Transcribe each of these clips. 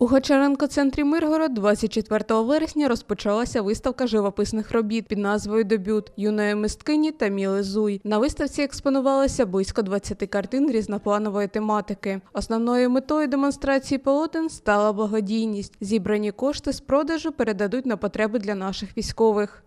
У Гочаренко-центрі Миргород 24 вересня розпочалася виставка живописних робіт під назвою Дебют юної мисткині Таміли Зуй. На виставці експонувалося близько 20 картин різнопланової тематики. Основною метою демонстрації полотен стала благодійність. Зібрані кошти з продажу передадуть на потреби для наших військових.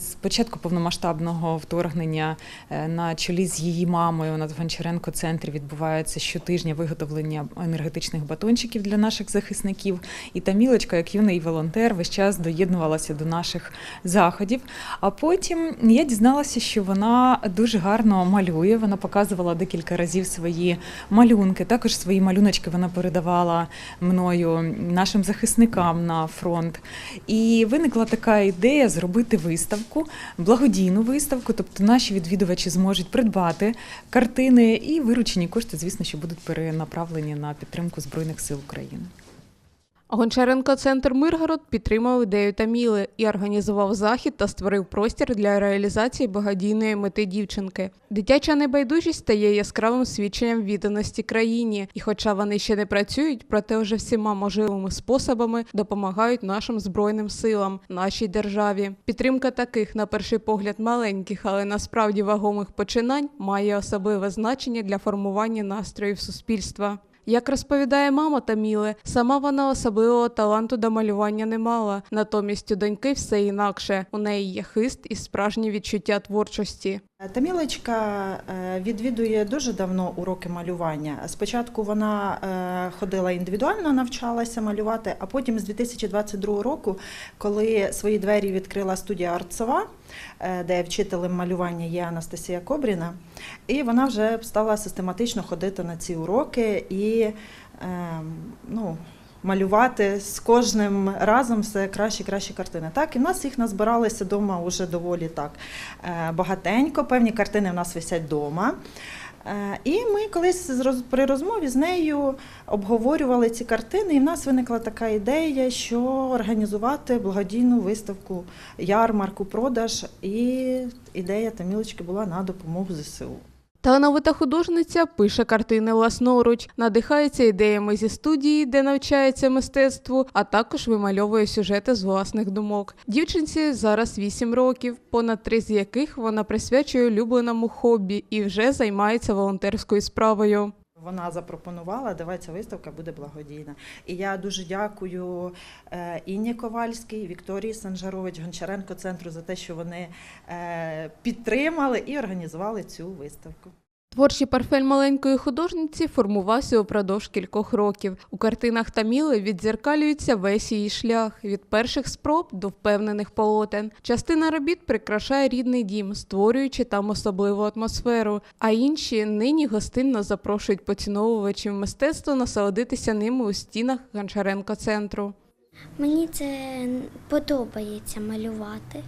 З початку повномасштабного вторгнення е, на чолі з її мамою в Гончаренко центрі відбувається щотижня виготовлення енергетичних батончиків для наших захисників. І Тамілочка, як юний волонтер, весь час доєднувалася до наших заходів. А потім я дізналася, що вона дуже гарно малює. Вона показувала декілька разів свої малюнки. Також свої малюночки вона передавала мною нашим захисникам на фронт. І виникла така ідея зробити виставку, благодійну виставку. Тобто наші відвідувачі зможуть придбати картини і виручені кошти, звісно, що будуть перенаправлені на підтримку Збройних сил України. Гончаренко-центр Миргород підтримав ідею Таміли і організував захід та створив простір для реалізації благодійної мети дівчинки. Дитяча небайдужість стає яскравим свідченням відданості країні, і хоча вони ще не працюють, проте вже всіма можливими способами допомагають нашим збройним силам, нашій державі. Підтримка таких, на перший погляд, маленьких, але насправді вагомих починань має особливе значення для формування настроїв суспільства. Як розповідає мама Таміли, сама вона особливого таланту до малювання не мала. Натомість у доньки все інакше. У неї є хист і справжнє відчуття творчості. Тамілочка е, відвідує дуже давно уроки малювання. Спочатку вона е, ходила індивідуально, навчалася малювати, а потім з 2022 року, коли свої двері відкрила студія Артсова, е, де вчителем малювання є Анастасія Кобріна, і вона вже стала систематично ходити на ці уроки і е, ну, малювати з кожним разом все кращі кращі картини. Так, і в нас їх назбиралися вдома вже доволі так е, багатенько. Певні картини в нас висять вдома. Е, І ми колись при розмові з нею обговорювали ці картини, і в нас виникла така ідея, що організувати благодійну виставку, ярмарку, продаж. І ідея Тамілочки була на допомогу ЗСУ. Талановита художниця пише картини власноруч, надихається ідеями зі студії, де навчається мистецтву, а також вимальовує сюжети з власних думок. Дівчинці зараз 8 років, понад три з яких вона присвячує улюбленому хобі і вже займається волонтерською справою. Вона запропонувала, давай ця виставка буде благодійна. І я дуже дякую е, Інні Ковальській, Вікторії Санжарович, Гончаренко центру за те, що вони е, підтримали і організували цю виставку. Творчий портфель маленької художниці формувався упродовж кількох років. У картинах Таміли віддзеркалюється весь її шлях від перших спроб до впевнених полотен. Частина робіт прикрашає рідний дім, створюючи там особливу атмосферу. А інші нині гостинно запрошують поціновувачів мистецтва насолодитися ними у стінах Гончаренко центру. Мені це подобається малювати.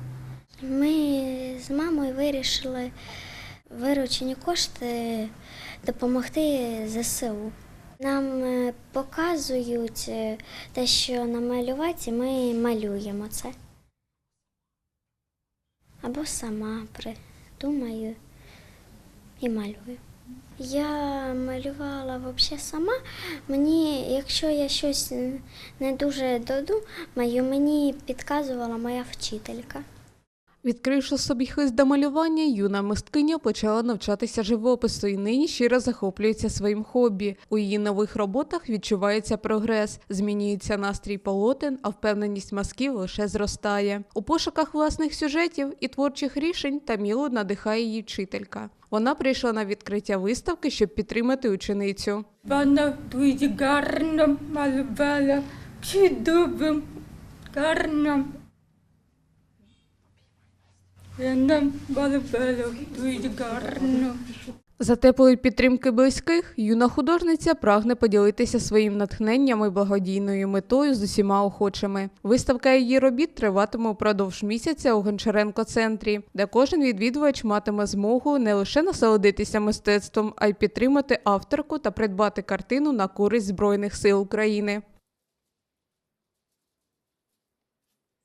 Ми з мамою вирішили виручені кошти допомогти ЗСУ. Нам е, показують е, те, що намалювати, ми малюємо це. Або сама придумаю і малюю. Я малювала взагалі сама. Мені, якщо я щось не дуже додумаю, мені підказувала моя вчителька. Відкривши собі хист до малювання, юна мисткиня почала навчатися живопису і нині щиро захоплюється своїм хобі. У її нових роботах відчувається прогрес, змінюється настрій полотен, а впевненість мазків лише зростає. У пошуках власних сюжетів і творчих рішень Тамілу надихає її вчителька. Вона прийшла на відкриття виставки, щоб підтримати ученицю. Вона дуже гарно малювала, чудовим, гарно. За теплої підтримки близьких юна художниця прагне поділитися своїм натхненням і благодійною метою з усіма охочими. Виставка її робіт триватиме упродовж місяця у Гончаренко центрі, де кожен відвідувач матиме змогу не лише насолодитися мистецтвом, а й підтримати авторку та придбати картину на користь Збройних сил України.